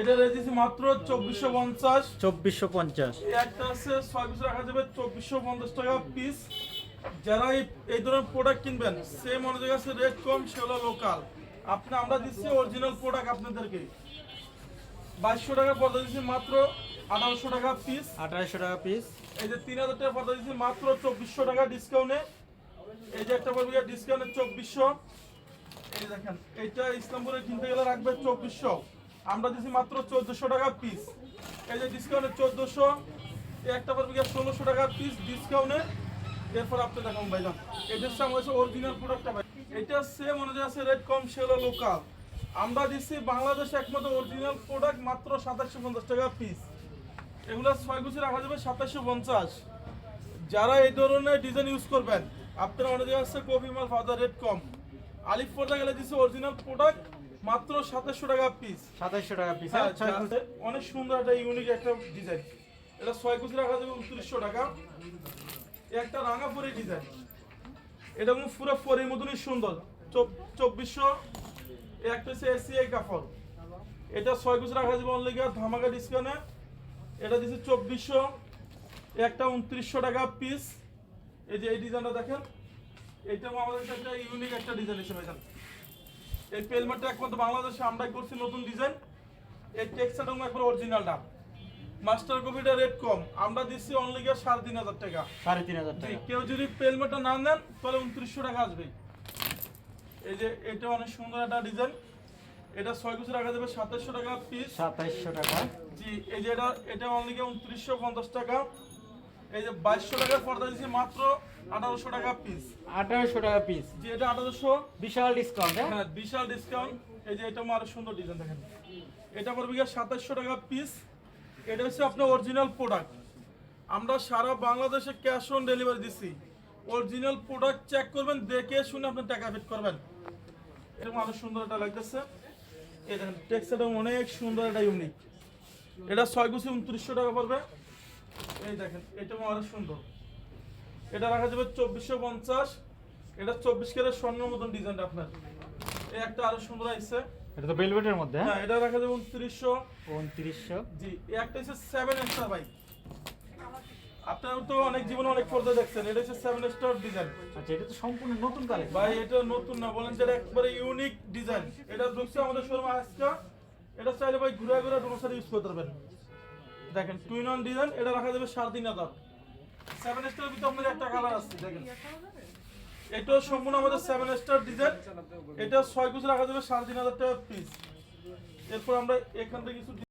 এটা রেজিছি মাত্র চব্বিশশো পঞ্চাশ। চব্বিশশো পঞ্চাশ। একটা আছে ছয় পিস রাখা যাবে চব্বিশশো পঞ্চাশ টাকা পিস যারা এই ধরনের প্রোডাক্ট কিনবেন সেম অনুযায়ী আছে রেট কম সেগুলো লোকাল আপনি আমরা দিচ্ছি অরিজিনাল প্রোডাক্ট আপনাদেরকে। বাইশশো টাকা পর্দা দিচ্ছি মাত্র আঠারোশো টাকা পিস আঠারোশো টাকা পিস এই যে তিন হাজার টাকা পর্দা দিচ্ছি মাত্র চব্বিশশো টাকা ডিসকাউন্টে এই যে একটা পড়বে ডিসকাউন্টে চব্বিশশো। এই দেখেন এইটা ইসলামপুরে কিনতে গেলে রাখবে চব্বিশশো। আমরা দিচ্ছি মাত্র চোদ্দোশো টাকা পিস এই যে ডিসকাউন্টে চোদ্দোশো একটা গিয়ে ষোলোশো টাকা পিস ডিসকাউন্টে এরপর আপনি দেখুন ভাইজান এটা হচ্ছে আমার অরিজিনাল প্রোডাক্টটা ভাই। এটা সেম অনুযায়ী আছে রেট কম সেগুলো লোকাল আমরা দিচ্ছি বাংলাদেশে একমাত্র অরিজিনাল প্রোডাক্ট মাত্র সাতাশশো পঞ্চাশ টাকা পিস এগুলো ছয় গুছি রাখা যাবে সাতাশশো পঞ্চাশ। যারা এই ধরনের ডিজাইন ইউজ করবেন, আপনারা অনেক আছে কপি মাল ফাদার রেট কম আলিফ পর্দা গেলে দিচ্ছে অরিজিনাল প্রোডাক্ট মাত্র সাতাশশো টাকা পিস সাতাশশো টাকা পিস হ্যাঁ, অনেক সুন্দর একটা ইউনিক একটা ডিজাইন এটা ছয় কুচি রাখা যাবে উনত্রিশশো টাকা। এ একটা রাঙাপুরি ডিজাইন এটা কিন্তু পুরো পরের মতনই সুন্দর। চব- চব্বিশশো এ একটা হচ্ছে এসিআই কাপড়। এটা ছয় কুচি রাখা যাবে অনলি ধামাকা ডিসকাউন্টে এটা দিচ্ছে চব্বিশশো এ একটা উনত্রিশশো টাকা পিস এই যে এই ডিজাইনটা দেখেন এইটা আমাদের কাছে একটা ইউনিক একটা ডিজাইন হিসেবে জান এই পেলমেটটা একমাত্র বাংলাদেশে আমরাই করছি নতুন ডিজাইন এই টেক্সচারটা একবার অরিজিনালটা মাস্টার কপিটা রেট কম। আমরা দিচ্ছি অনলি গিয়ে সাড়ে তিন হাজার টাকা। সাড়ে তিন হাজার টাকা। কেউ যদি পেলমেটটা না নেন তাহলে উনত্রিশশো টাকা আসবে। এই যে এটা অনেক সুন্দর একটা ডিজাইন এটা ছয় কুচি রাখা যাবে সাতাশশো টাকা পিস সাতাইশশো টাকা। জি এই যে এটা এটা অনলি গিয়ে উনত্রিশশো পঞ্চাশ টাকা। এই যে বাইশশো টাকার পর্দা দিচ্ছি মাত্র আঠারোশো টাকা পিস আঠারোশো টাকা পিস যে এটা আঠারোশো বিশাল ডিসকাউন্ট হ্যাঁ? হ্যাঁ বিশাল ডিসকাউন্ট এই যে এটা আরও সুন্দর ডিজাইন দেখেন। এটা পড়বে গিয়ে সাতাশশো টাকা পিস এটা হচ্ছে আপনার অরিজিনাল প্রোডাক্ট আমরা সারা বাংলাদেশে ক্যাশ অন ডেলিভারি দিচ্ছি অরিজিনাল প্রোডাক্ট চেক করবেন দেখে শুনে আপনি টাকা পেড করবেন। এরকম আরও সুন্দর একটা লাগতেছে। এই দেখেন টেক্সটা অনেক সুন্দর একটা ইউনিক এটা ছয় গুছি উনত্রিশশো টাকা পড়বে। এই দেখেন এটা আরও সুন্দর। এটা রাখা যাবে চব্বিশশো পঞ্চাশ। এটা চব্বিশ কেরের স্বর্ণের মতন ডিজাইনটা আপনার। এই একটা আরও সুন্দর আছে এটা তো বেলভেটের মধ্যে হ্যাঁ? হ্যাঁ এটা রাখা যাবে উনত্রিশশো। উনত্রিশশো। জি এই একটা হচ্ছে সেভেন স্টার ভাই। আপনার তো অনেক জীবনে অনেক পর্দা দেখছেন এটা হচ্ছে সেভেন স্টার ডিজাইন আচ্ছা এটা তো সম্পূর্ণ নতুন কালেকশন ভাই এটা নতুন না বলেন যে একবারে ইউনিক ডিজাইন এটা ঢুকছে আমাদের শোরুমে আজকে। এটা চাইলে ভাই ঘুরে ঘুরে ডোনার সাথে ইউজ করতে পারবেন। দেখেন টুইন অন ডিজাইন এটা রাখা যাবে সাড়ে তিন হাজার। সেভেন স্টার ভিতরে আপনাদের একটা কালার আছে, দেখেন। এটাও সম্পূর্ণ আমাদের সেভেন স্টার ডিজাইন এটা ছয় কুচি রাখা যাবে সাড়ে তিন পিস এরপর আমরা এখান থেকে কিছু